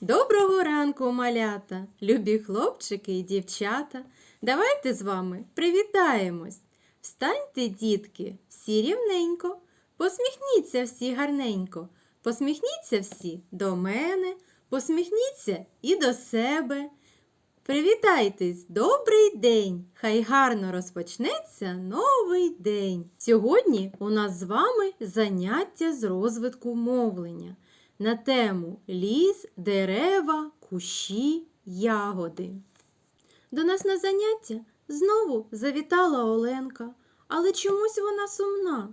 Доброго ранку, малята, любі хлопчики і дівчата. Давайте з вами привітаємось. Встаньте, дітки, всі рівненько, посміхніться всі гарненько, посміхніться всі до мене, посміхніться і до себе. Привітайтесь, добрий день! Хай гарно розпочнеться новий день. Сьогодні у нас з вами заняття з розвитку мовлення на тему ліс, дерева, кущі, ягоди. До нас на заняття знову завітала Оленка, але чомусь вона сумна.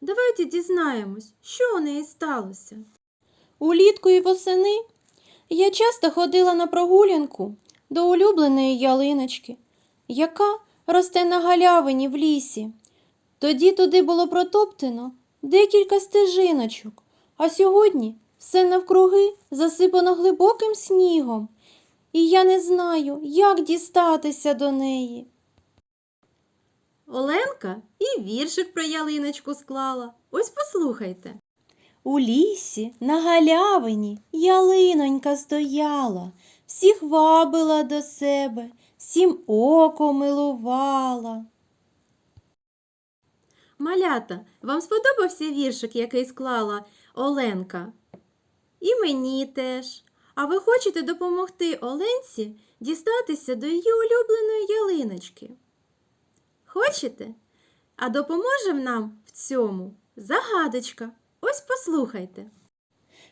Давайте дізнаємось, що у неї сталося. Улітку і восени я часто ходила на прогулянку до улюбленої ялиночки, яка росте на галявині в лісі. Тоді туди було протоптано декілька стежиночок, а сьогодні все навкруги засипано глибоким снігом, і я не знаю, як дістатися до неї. Оленка і віршик про ялиночку склала. Ось послухайте. У лісі на галявині ялинонька стояла, всіх вабила до себе, всім око милувала. Малята, вам сподобався віршик, який склала Оленка? І мені теж. А ви хочете допомогти Оленці дістатися до її улюбленої ялиночки? Хочете? А допоможе нам в цьому загадочка. Ось послухайте.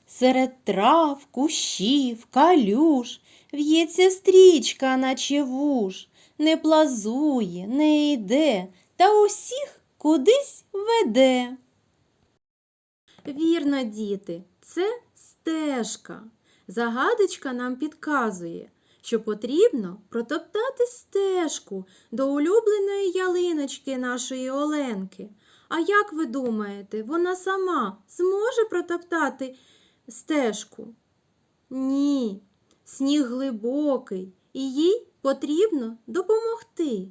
Серед трав, кущів, калюж в'ється стрічка, наче вуж, не плазує, не йде, та усіх кудись веде. Вірно, діти, це стежка. Загадочка нам підказує, що потрібно протоптати стежку до улюбленої ялиночки нашої Оленки. А як ви думаєте, вона сама зможе протоптати стежку? Ні, сніг глибокий, і їй потрібно допомогти.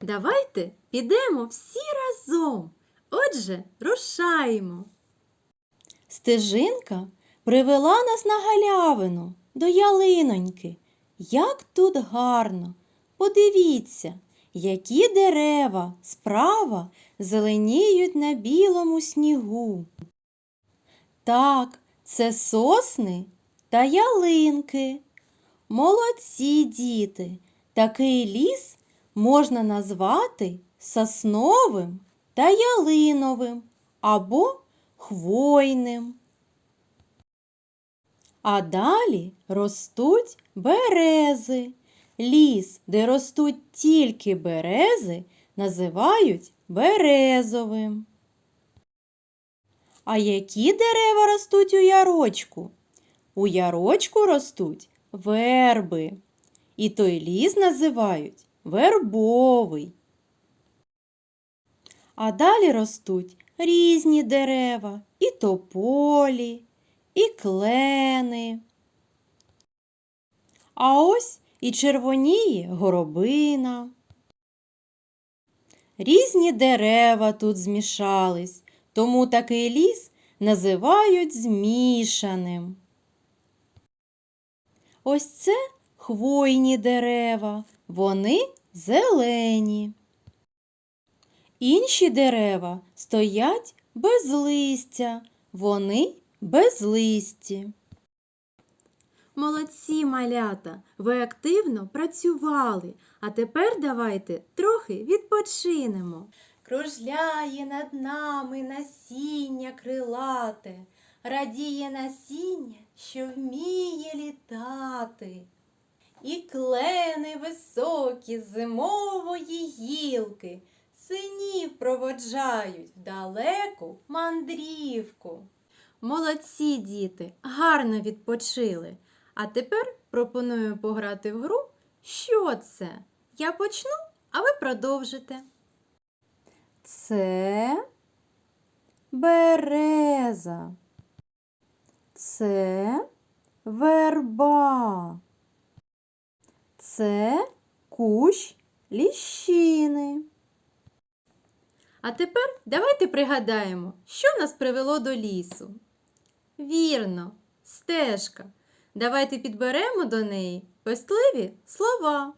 Давайте підемо всі разом. Отже, рушаємо. Стежинка привела нас на галявину до ялиноньки. Як тут гарно! Подивіться, які дерева справа зеленіють на білому снігу. Так, це сосни та ялинки. Молодці діти, такий ліс можна назвати сосновим та ялиновим або хвойним. А далі ростуть берези. Ліс, де ростуть тільки берези, називають березовим. А які дерева ростуть у ярочку? У ярочку ростуть верби. І той ліс називають вербовий. А далі ростуть різні дерева і тополі, і клени. А ось і червоніє горобина. Різні дерева тут змішались, тому такий ліс називають змішаним. Ось це хвойні дерева, вони зелені. Інші дерева стоять без листя, вони безлисті. Молодці малята, ви активно працювали, а тепер давайте трохи відпочинемо. Кружляє над нами насіння крилате, радіє насіння, що вміє літати. І клени високі зимової гілки синів проводжають в далеку мандрівку. Молодці діти, гарно відпочили. А тепер пропоную пограти в гру. Що це? Я почну, а ви продовжите. Це береза. Це верба. Це кущ ліщини. А тепер давайте пригадаємо, що нас привело до лісу. Вірно, стежка. Давайте підберемо до неї пестливі слова.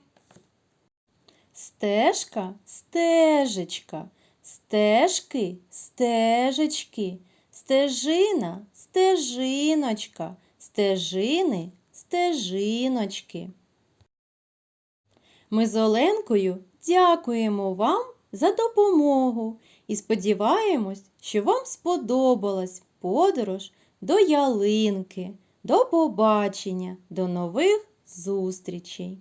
Стежка, стежечка, стежки, стежечки, стежина, стежиночка, стежини, стежиночки. Ми з Оленкою дякуємо вам за допомогу і сподіваємось, що вам сподобалась подорож до ялинки. До побачення, до нових зустрічей!